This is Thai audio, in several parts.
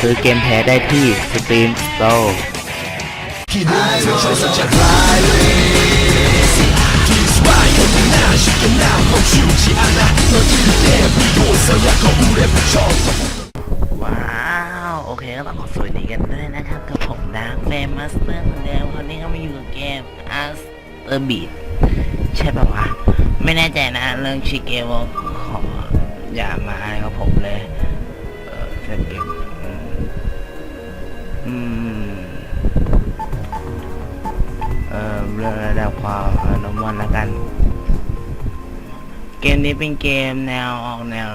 ซื้อเกมแพ้ได้ที่สตรีมสโตร์ว้าว โอเคก็ต้องขอสวยดีกันด้วยนะครับกับผมดาร์คแฟมมาสเตอร์คนเดิมวันนี้ก็มาอยู่กับเกมอัสเตอร์บีใช่ป่าวะ ไม่แน่ใจนะ เรื่องชิเกวขออย่ามาอะไรกับผมเลย เออเซนเกม เอ่อเรื่องระดับความนมวันละกัน เกมนี้เป็นเกมแนวออกแนว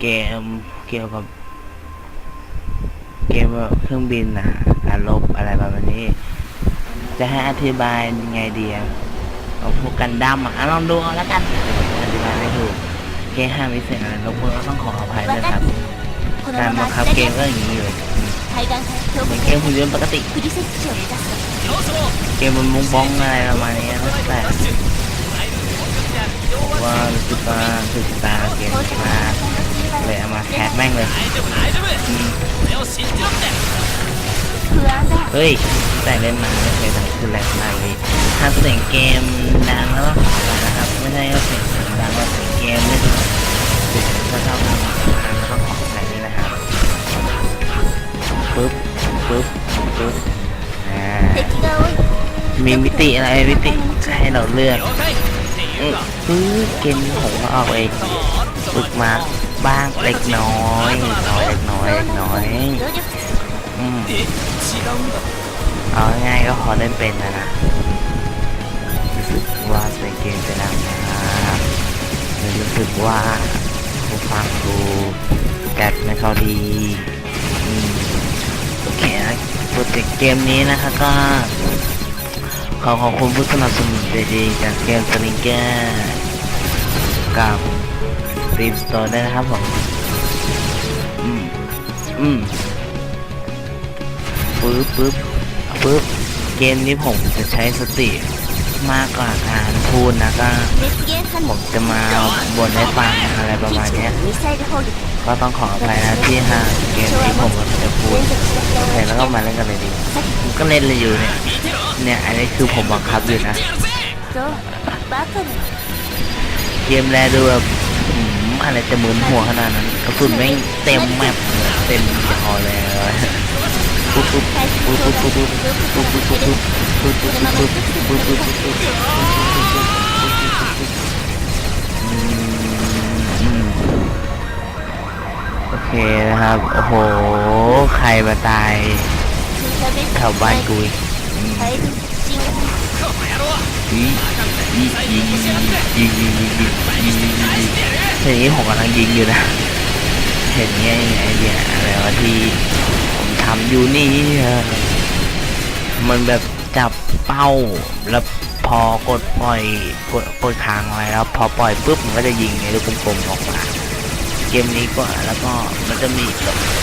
เกมเกี่ยวกับ เกมเครื่องบินนะการลบอะไรประมาณนี้ จะให้อธิบายยังไงดีเอาพวกกันดั้มอะลองดูเอาละกันอธิบายไม่ถูกเกมห้ามีเสียงอะไรลบเราต้องขออภัยนะครับการบังคับเกมก็อย่างนี้อยู่ เกมหุ่นยนต์ปกติเกมมันมุ้งบ้องอะไรประมาณนี้นะแต่ผมว่ารู้สึกตารู้สึกตาเกมมาเลยเอามาแคกแม่งเลยเฮ้ยแต่เล่นมาเลยดังคือแรงมากเลยถ้าเสียงเกมดังแล้วก็ขอไนะครับ ไม่ใช่ว่าเสียงดังว่าเสียงเกมไม่ดีเสียงก็ชอบทำมาแล้วก็ขอ ปึ๊บปึ๊บปึ๊บมีมิติอะไรมิติให้เราเลือกเอ๊ะซื้อเกมผมก็อาเองฝึกมาบ้างเล็กน้อยน้อยเล็กน้อยเล็กน้อยอืมเอาง่ายก็พอเล่นเป็นนะนะรู้สึกว่าเป็นเกมเป็นหนังนะครับรู้สึกว่าผู้ฟังดูแกดไม่เข้าดี เกมนี้นะคะก็ขอขอบคุณผู้สนับสนุนดีๆจากเกมสลิงแกอร์กับรีมสโตร์ด้นะครับผม อืม อืมปึ๊บปึ๊บปึ๊บ เกมนี้ผมจะใช้สติมากกว่าการพูดนะก็ผมจะมาบนให้ฟังอะไรประมาณนี้ก็ต้องขออภัยนะที่หาะเกมที่ผมจะพูด โอเคแล้วก็มาเล่นกันเลยดีผมก็เล่นเลยอยู่เนี่ย เนี่ยอันนี้คือผมบังคับอยู่นะ เกมแรกดูแบบอะไรจะมุนหัวขนาดนั้นกระสุนไม่เต็มแมปเต็มจะพอเลยปุ๊บปุ๊บปุ๊บปุ๊บปุ๊บปุ๊บปุ๊บปุ๊บปุ๊บปุ๊บปุ๊บปุ๊บปุ๊บปุ๊บปุ๊บปุ๊บ เคนะครับ โอ้โห ใครมาตายแถวบ้านกูยิงยิงยิงยิงยิงยิงยิงยิงยิงอย่างนี้ผมกำลังยิงอยู่นะ เห็นเงี้ยยังไงเนี่ยอะไรวะที่ผมทำอยู่นี่มันแบบจับเป้าแล้วพอกดปล่อยกดกดค้างไว้แล้วพอปล่อยปุ๊บมันก็จะยิงไอ้ลูกกลมๆออกมา เกมนี้กว่าแล้วก็มันจะมี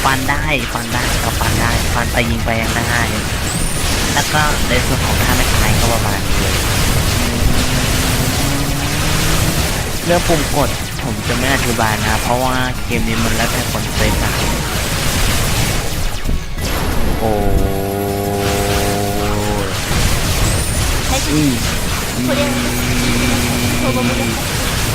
ฟันได้ฟันได้ก็ฟันได้ฟันไปยิงไปยังได้แล้วก็ในส่วนของท่าไม่ทายก็ประมาณนี้เรื่องปุ่มกดผมจะไม่อธิบายนะ เพราะว่าเกมนี้มันแล้วแต่คนเซตนะโอ้อืม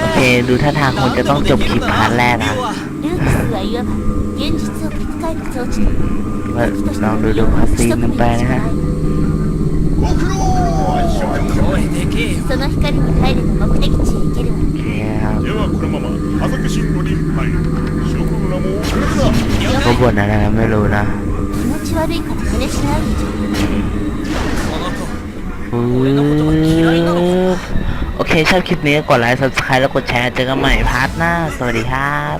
โอเค ดูท่าทางคงจะต้องจบคลิปพาร์ทแรกนะ ルークスはいわば現実を切り替える装置だ มาลองดูดูพาร์ทซีนกันไปนะฮะ 声でけえよその光に入れば目的地へ行けるわ โอเคครับ ではこのまま家族進路に入る諸君らも遅れるな เขาบ่นอะไรนะไม่รู้นะ 気持ち悪いから真似しないでちょこの子 ปึ๊บโอเ คชอบคลิปนี้ก็กดไลค์ subscribe แล้วกดแชร์เจอกันใหม่พาร์ทหน้า สวัสดีครับ